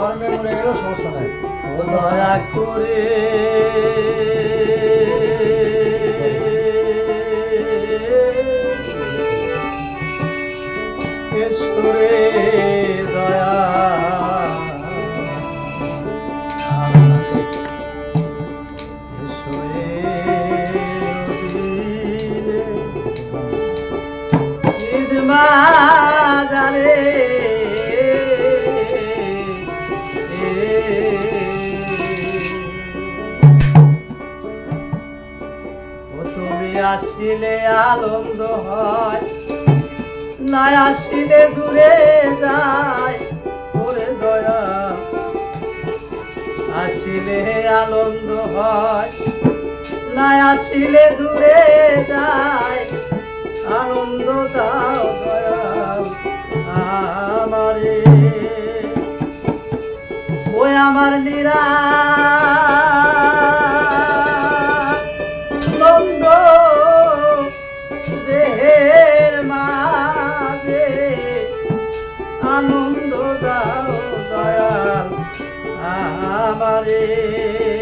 গরমে মরে গেলেও সমস্যা নাই। ও দয়া করে ঈশ্বরে আসিলে আনন্দ হয়। না আসিলে দূরে যায়, ওরে দয়া। আসিলে আনন্দ হয়, না আসিলে দূরে যায়, আনন্দ দাও দয়াল আমারে। ওই আমার লীরা আমারে